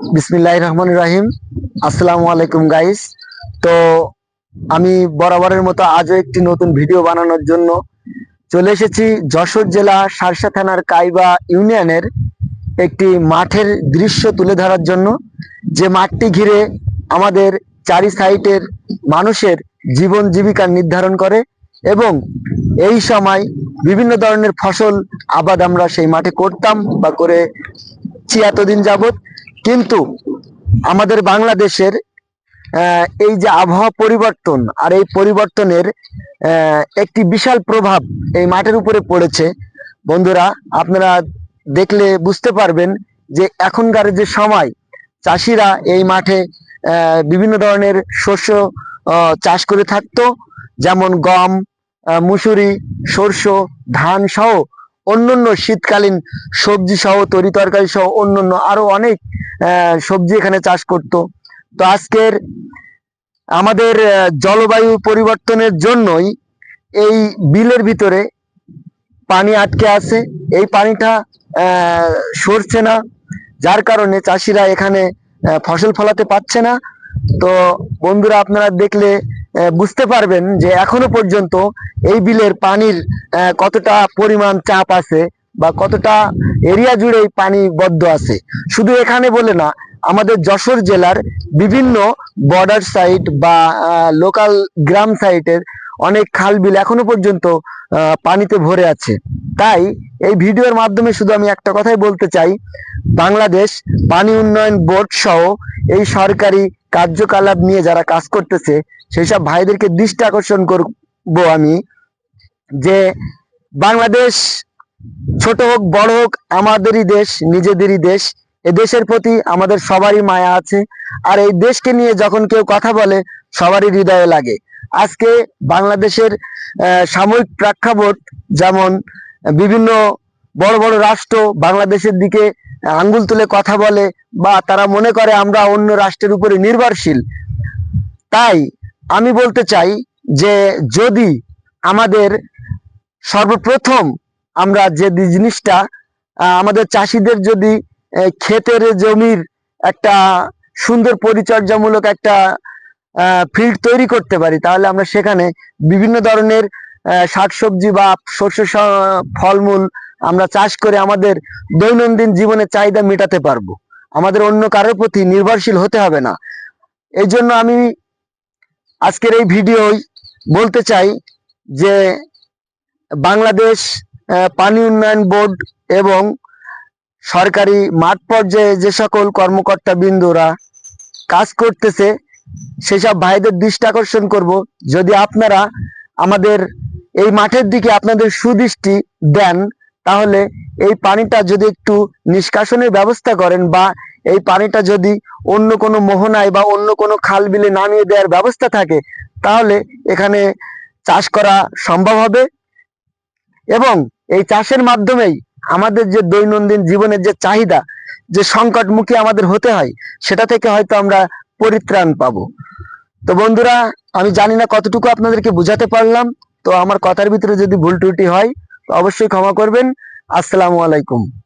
বিসমিল্লাহ রহমান রাহিম। আসসালামু আলাইকুম গাইস তো আমি বরাবরের মতো আজও একটি নতুন ভিডিও বানানোর জন্য চলে এসেছি যশোর জেলা সারসা থানার কাইবা ইউনিয়নের একটি মাঠের দৃশ্য তুলে ধরার জন্য। যে মাঠটি ঘিরে আমাদের চারি সাইটের মানুষের জীবন জীবিকা নির্ধারণ করে এবং এই সময় বিভিন্ন ধরনের ফসল আবাদ আমরা সেই মাঠে করতাম বা করে এতদিন যাবত কিন্তু আমাদের বাংলাদেশের এই যে আবহাওয়া পরিবর্তন আর এই পরিবর্তনের একটি বিশাল প্রভাব এই মাঠের উপরে পড়েছে। বন্ধুরা, আপনারা দেখলে বুঝতে পারবেন যে এখনকার যে সময়, চাষিরা এই মাঠে বিভিন্ন ধরনের শস্য চাষ করে থাকতো। যেমন গম মুসুরি, সর্ষ, ধান সহ অন্যান্য শীতকালীন সবজি সহ, তরি তরকারি সহ অন্যান্য আরও অনেক সবজি এখানে চাষ করত। তো আজকের আমাদের জলবায়ু পরিবর্তনের জন্যই এই বিলের ভিতরে পানি আটকে আছে। এই পানিটা সরছে না, যার কারণে চাষিরা এখানে ফসল ফলাতে পারছে না। তো বন্ধুরা, আপনারা দেখলে বুঝতে পারবেন যে এখনও পর্যন্ত এই বিলের পানির কতটা পরিমাণ চাপ আছে বা কতটা এরিয়া জুড়ে এই পানি বদ্ধ আছে। শুধু এখানে বলে না, আমাদের যশোর জেলার বিভিন্ন বর্ডার সাইট বা লোকাল গ্রাম সাইটের অনেক খাল বিল এখনও পর্যন্ত পানিতে ভরে আছে। তাই এই ভিডিওর মাধ্যমে শুধু আমি একটা কথাই বলতে চাই, বাংলাদেশ পানি উন্নয়ন বোর্ড সহ এই সরকারি কার্যকলাপ নিয়ে যারা কাজ করতেছে সেই সব ভাইদেরকে দৃষ্টি আকর্ষণ করব আমি যে বাংলাদেশ ছোট হোক, বড় হোক, আমাদেরই দেশ, নিজেদেরই দেশ, এ দেশের প্রতি আমাদের সবারই মায়া আছে। আর এই দেশকে নিয়ে যখন কেউ কথা বলে, সবারই হৃদয়ে লাগে। আজকে বাংলাদেশের সাময়িক প্রেক্ষাপট যেমন বিভিন্ন বড় বড় রাষ্ট্র বাংলাদেশের দিকে আঙ্গুল তুলে কথা বলে বা তারা মনে করে আমরা অন্য রাষ্ট্রের উপরে নির্ভরশীল। তাই আমি বলতে চাই যে যদি আমাদের সর্বপ্রথম আমরা যে জিনিসটা আমাদের চাষিদের যদি ক্ষেতের জমির একটা সুন্দর পরিচর্যামূলক একটা ফিল্ড তৈরি করতে পারি, তাহলে আমরা সেখানে বিভিন্ন ধরনের শাকসবজি বা শস্য ফলমূল আমরা চাষ করে আমাদের দৈনন্দিন জীবনের চাহিদা মেটাতে পারব। আমাদের অন্য কারোর প্রতি নির্ভরশীল হতে হবে না। এই জন্য আমি আজকের এই ভিডিওই বলতে চাই যে বাংলাদেশ পানি উন্নয়ন বোর্ড এবং সরকারি মাঠ পর্যায়ে যে সকল কর্মকর্তা বিন্দুরা কাজ করতেছে, সেসব ভাইদের দৃষ্টি আকর্ষণ করব। যদি আপনারা আমাদের এই মাঠের দিকে আপনাদের সুদৃষ্টি দেন তাহলে এই পানিটা যদি একটু নিষ্কাশনের ব্যবস্থা করেন বা এই পানিটা যদি অন্য কোনো মোহনায় বা অন্য কোনো খাল বিলে নামিয়ে দেওয়ার ব্যবস্থা থাকে, তাহলে এখানে চাষ করা সম্ভব হবে। এবং এই চাষের মাধ্যমেই আমাদের যে দৈনন্দিন জীবনের যে চাহিদা, যে সংকটমুখী আমাদের হতে হয়, সেটা থেকে হয়তো আমরা পরিত্রাণ পাবো। তো বন্ধুরা, আমি জানি না কতটুকু আপনাদেরকে বুঝাতে পারলাম, তো আমার কথার ভিতরে যদি ভুল ত্রুটি হয় অবশ্যই ক্ষমা করবেন। আসসালামু আলাইকুম।